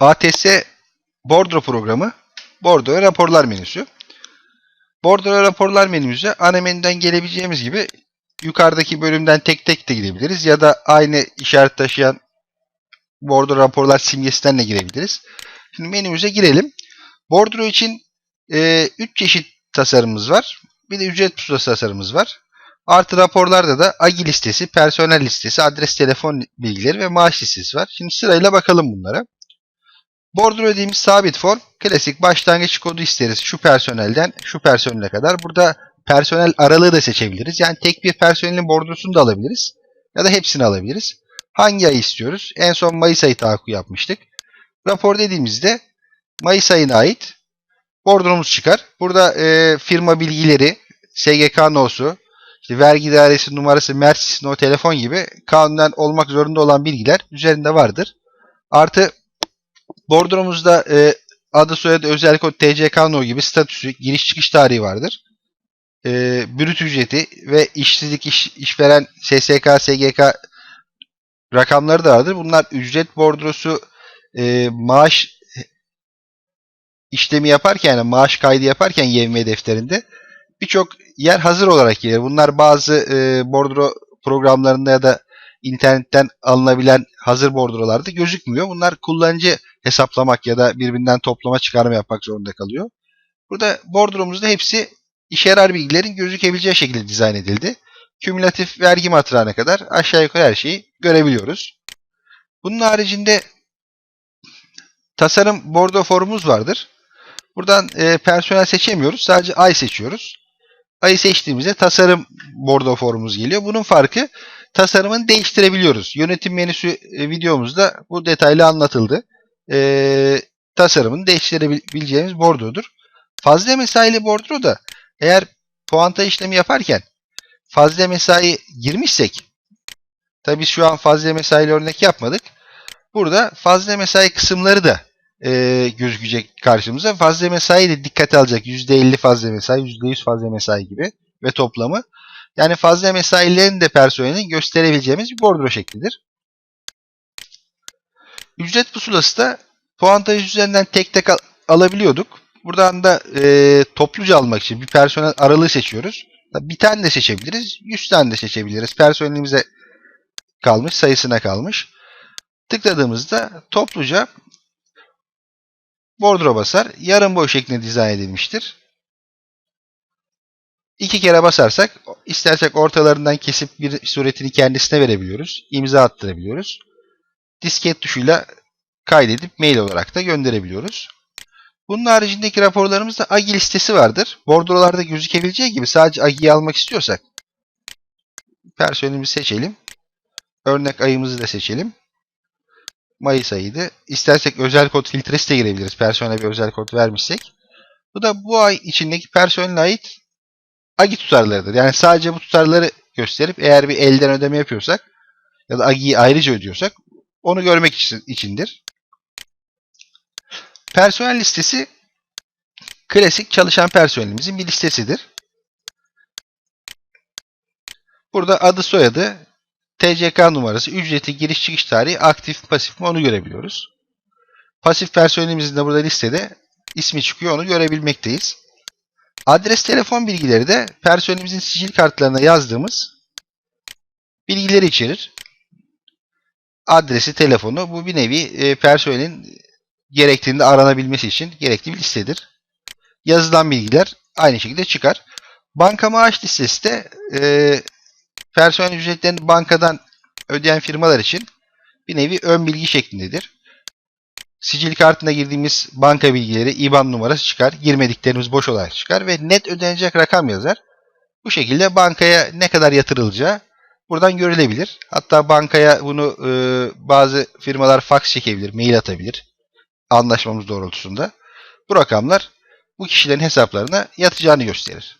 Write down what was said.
ATS Bordro programı Bordro raporlar menüsü. Bordro raporlar menümüze ana menüden gelebileceğimiz gibi yukarıdaki bölümden tek tek de girebiliriz ya da aynı işaret taşıyan Bordro raporlar simgesinden de girebiliriz. Şimdi menümüze girelim. Bordro için 3 çeşit tasarımımız var. Bir de ücret pusulası tasarımımız var. Artı raporlarda da AGI listesi, personel listesi, adres, telefon bilgileri ve maaş listesi var. Şimdi sırayla bakalım bunlara. Bordro dediğimiz sabit form, klasik başlangıç kodu isteriz şu personelden şu personele kadar. Burada personel aralığı da seçebiliriz. Yani tek bir personelin bordrosunu da alabiliriz. Ya da hepsini alabiliriz. Hangi ay istiyoruz? En son Mayıs ayı tahakkuk yapmıştık. Rapor dediğimizde Mayıs ayına ait bordromuz çıkar. Burada e, firma bilgileri, SGK nosu, işte vergi dairesi numarası, Mersis no telefon gibi kanunen olmak zorunda olan bilgiler üzerinde vardır. Artı bordromuzda e, adı soyadı özel kod TCK no gibi statüsü, giriş çıkış tarihi vardır. E, brüt ücreti ve işsizlik iş, işveren SSK, SGK rakamları da vardır. Bunlar ücret bordrosu e, maaş işlemi yaparken yani maaş kaydı yaparken YMV defterinde birçok yer hazır olarak gelir. Bunlar bazı e, bordro programlarında ya da internetten alınabilen hazır bordrolarda gözükmüyor. Bunlar kullanıcı hesaplamak ya da birbirinden toplama çıkarma yapmak zorunda kalıyor. Burada bordromuzda hepsi işe yarar bilgilerin gözükebileceği şekilde dizayn edildi. Kümülatif vergi matrağına kadar aşağı yukarı her şeyi görebiliyoruz. Bunun haricinde tasarım bordo formumuz vardır. Buradan e, personel seçemiyoruz. Sadece ay seçiyoruz. Ayı seçtiğimizde tasarım bordo formumuz geliyor. Bunun farkı tasarımını değiştirebiliyoruz. Yönetim menüsü e, videomuzda bu detaylı anlatıldı. E, tasarımını değiştirebileceğimiz bordodur. Fazla mesaili bordro da eğer puantaj işlemi yaparken fazla mesai girmişsek tabi şu an fazla mesaili örnek yapmadık. Burada fazla mesai kısımları da e, gözükecek karşımıza. Fazla mesai de dikkate alacak. %50 fazla mesai, %100 fazla mesai gibi ve toplamı. Yani fazla mesailerin de personelin gösterebileceğimiz bir bordro şeklidir. Ücret pusulası da puantaj üzerinden tek tek al alabiliyorduk. Buradan da e, topluca almak için bir personel aralığı seçiyoruz. Bir tane de seçebiliriz. 100 tane de seçebiliriz. Personelimize kalmış, sayısına kalmış. Tıkladığımızda topluca bordro basar. Yarım boy şeklinde dizayn edilmiştir. İki kere basarsak istersek ortalarından kesip bir suretini kendisine verebiliyoruz. İmza attırabiliyoruz. Disket tuşuyla kaydedip mail olarak da gönderebiliyoruz. Bunun haricindeki raporlarımızda AGI listesi vardır. Bordrolarda gözükebileceği gibi sadece AGI'yi almak istiyorsak personelimizi seçelim. Örnek ayımızı da seçelim. Mayıs ayıydı. İstersek özel kod filtresi de girebiliriz. Personele bir özel kod vermişsek. Bu da bu ay içindeki personele ait AGI tutarlarıdır. Yani sadece bu tutarları gösterip eğer bir elden ödeme yapıyorsak ya da AGI'yi ayrıca ödüyorsak onu görmek için, içindir. Personel listesi klasik çalışan personelimizin bir listesidir. Burada adı soyadı, TCK numarası, ücreti, giriş çıkış tarihi, aktif, pasif mi onu görebiliyoruz. Pasif personelimizin de burada listede ismi çıkıyor onu görebilmekteyiz. Adres telefon bilgileri de personelimizin sicil kartlarına yazdığımız bilgileri içerir. Adresi, telefonu bu bir nevi e, personelin gerektiğinde aranabilmesi için gerekli bir listedir. Yazılan bilgiler aynı şekilde çıkar. Banka maaş listesi de e, personel ücretlerini bankadan ödeyen firmalar için bir nevi ön bilgi şeklindedir. Sicil kartına girdiğimiz banka bilgileri, IBAN numarası çıkar. Girmediklerimiz boş olarak çıkar ve net ödenecek rakam yazar. Bu şekilde bankaya ne kadar yatırılacağı buradan görülebilir. Hatta bankaya bunu e, bazı firmalar fax çekebilir, mail atabilir anlaşmamız doğrultusunda. Bu rakamlar bu kişilerin hesaplarına yatacağını gösterir.